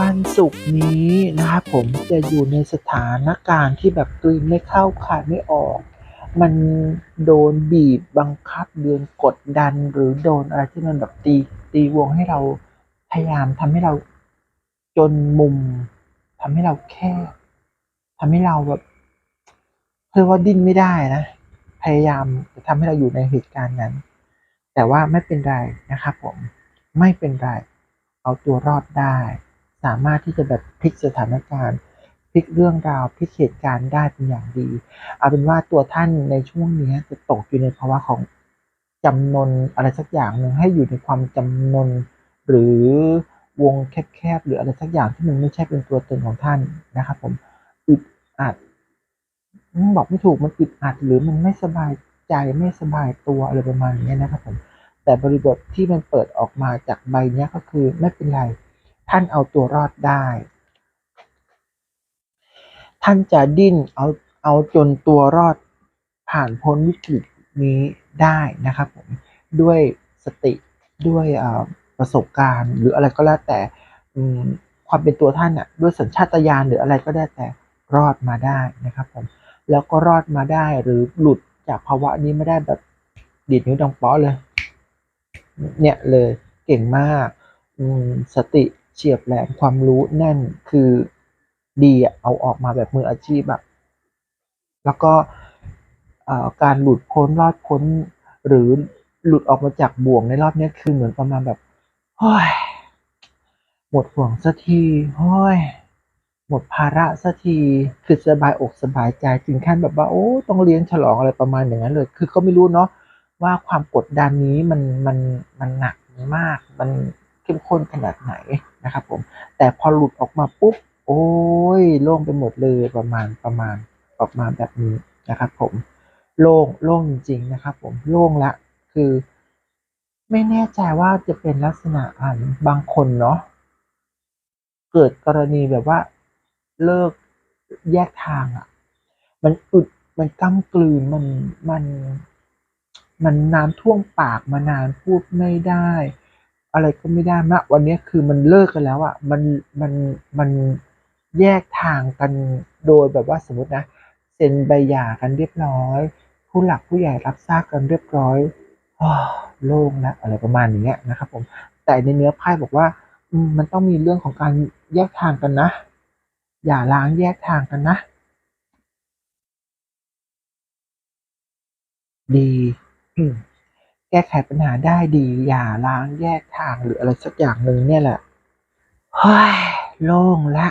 วันศุกร์นี้นะครับผมจะอยู่ในสถานการณ์ที่แบบกลืนไม่เข้าขาดไม่ออก มันโดนบีบบังคับเดือนกดดันหรือโดนอะไรที่มันแบบตีตีวงให้เราพยายามทำให้เราจนมุมทำให้เราแคบทำให้เราแบบเรียกว่าดิ้นไม่ได้นะ พยายามจะทำให้เราอยู่ในเหตุการณ์นั้น แต่ว่าไม่เป็นไรนะครับผมไม่เป็นไร เอาตัวรอดได้ สามารถที่จะแบบพลิกสถานการณ์พลิกเรื่องราวพลิกเหตุการณ์ได้เป็นอย่างดี เอาเป็นว่าตัวท่านในช่วงนี้จะตกอยู่ในภาวะของจำนนอะไรสักอย่างหนึ่งให้อยู่ในความจำนนหรือวงแคบๆหรืออะไรสักอย่างที่มันไม่ใช่เป็นตัวตนของท่านนะครับผมอึดอัดบอกไม่ถูกมันอึดอัดหรือมันไม่สบายใจไม่สบายตัวอะไรประมาณนี้นะครับผมแต่บริบทที่มันเปิดออกมาจากใบเนี้ยก็คือไม่เป็นไร ท่านเอาตัวรอดได้ ท่านจะดิ้นเอาเอาจนตัวรอดผ่านพ้นวิกฤตนี้ได้นะครับผมด้วยสติด้วยประสบการณ์ หรืออะไรก็แล้วแต่ความเป็นตัวท่านอะด้วยสัญชาตญาณหรืออะไรก็ได้แต่รอดมาได้นะครับผมแล้วก็รอดมาได้หรือหลุดจากภาวะนี้ไม่ได้แบบดีดนิ้วดังป๊อเลย เนี่ยเลยเก่งมากมสติ เฉียบแหลมความรู้แน่นคือดีอะเอาออกมาแบบมืออาชีพแบบแล้วก็การหลุดพ้นรอดพ้น หรือหลุดออกมาจากบ่วงในรอบนี้คือเหมือนประมาณแบบโอ้ยหมดห่วงสักทีโอ้ยหมดภาระสักทีคือสบายอกสบายใจถึงขั้นแบบว่าโอ้ต้องเลี้ยงฉลองอะไรประมาณอย่างนั้นเลย คือก็ไม่รู้เนาะว่าความกดดันนี้มันมันมันหนักมาก มัน เข้มข้นขนาดไหนนะครับผมแต่พอหลุดออกมาปุ๊บ โอ้ยโล่งไปหมดเลยประมาณประมาณออกมาแบบนี้นะครับผมโล่งโล่งจริงๆนะครับผมโล่งละคือ ไม่แน่ใจว่าจะเป็นลักษณะอ่านบางคนเนาะเกิดกรณีแบบว่าเลิกแยกทางอะ่ะ มันอึดมันก้ากลืนมันมันมันน้ำท่วมปากมานานพูดไม่ได้ อะไรก็ไม่ได้นะวันนี้คือมันเลิกกันแล้วอะ่ะมันมันมันแยกทางกันโดยแบบว่าสมมตินะเซ็นใบหย่ากันเรียบร้อย ผู้หลักผู้ใหญ่รับทราบกันเรียบร้อยอ้โล่งแล้วอะไรประมาณนี้นะครับผมแต่ในเนื้อไพ่บอกว่ามันต้องมีเรื่องของการแยกทางกันนะ อย่าล้างแยกทางกันนะ ดี ก้ไขปัญหาได้ดี อย่าล้างแยกทางหรืออะไรสักอย่างหนึ่งเนี่ยแหละเฮ้ยโล่งละ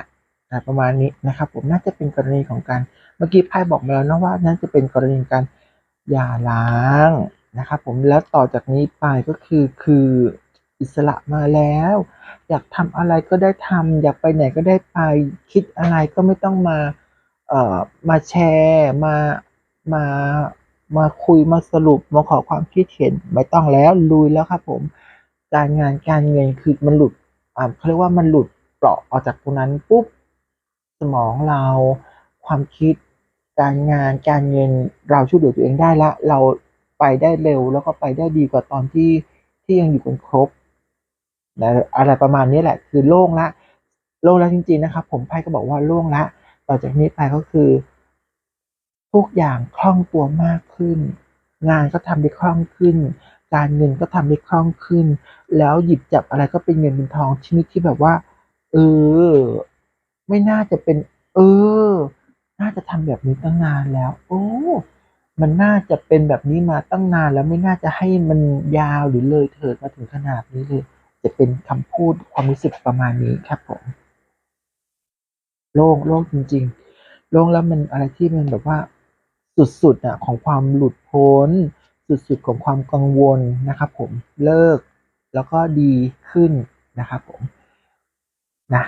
ประมาณนี้นะครับ ผมน่าจะเป็นกรณีของการเมื่อกี้ไพ่บอกมาแล้วนะว่านั่นจะเป็นกรณีการอย่าล้างนะครับผมแล้วต่อจากนี้ไปก็คือคืออิสระมาแล้ว อยากทำอะไรก็ได้ทำอยากไปไหนก็ได้ไปคิดอะไรก็ไม่ต้องมาเอ่อมาแชร์มามา มาคุยมาสรุปมาขอความคิดเห็นไม่ต้องแล้วลุยแล้วครับผม การงานการเงินคือมันหลุดอ่าเขาเรียกว่ามันหลุดเปราะออกจากตรงนั้นปุ๊บสมองเรา ความคิด การงานการเงินเราช่วยเหลือตัวเองได้ละ เราไปได้เร็วแล้วก็ไปได้ดีกว่าตอนที่ที่ยังอยู่กันครบนะอะไรประมาณนี้แหละคือโล่งละ โล่งแล้วจริง ๆ นะครับ ผมไพ่ก็บอกว่าโล่งละ ต่อจากนี้ไปก็คือ ทุกอย่างคล่องตัวมากขึ้น งานก็ทำได้คล่องขึ้น การเงินก็ทำได้คล่องขึ้น แล้วหยิบจับอะไรก็เป็นเงินเป็นทองชนิดที่แบบว่า เออ ไม่น่าจะเป็น เออ น่าจะทำแบบนี้ตั้งนานแล้ว โอ้มันน่าจะเป็นแบบนี้มาตั้งนานแล้วไม่น่าจะให้มันยาวหรือเลยเถิดมาถึงขนาดนี้เลย จะเป็นคำพูดความรู้สึกประมาณนี้ครับผมโล่งโล่งจริง ๆ โล่งแล้วมันอะไรที่มันแบบว่า สุดๆอะของความหลุดพ้น สุดๆของความกังวลนะครับผมเลิกแล้วก็ดีขึ้นนะครับผมนะ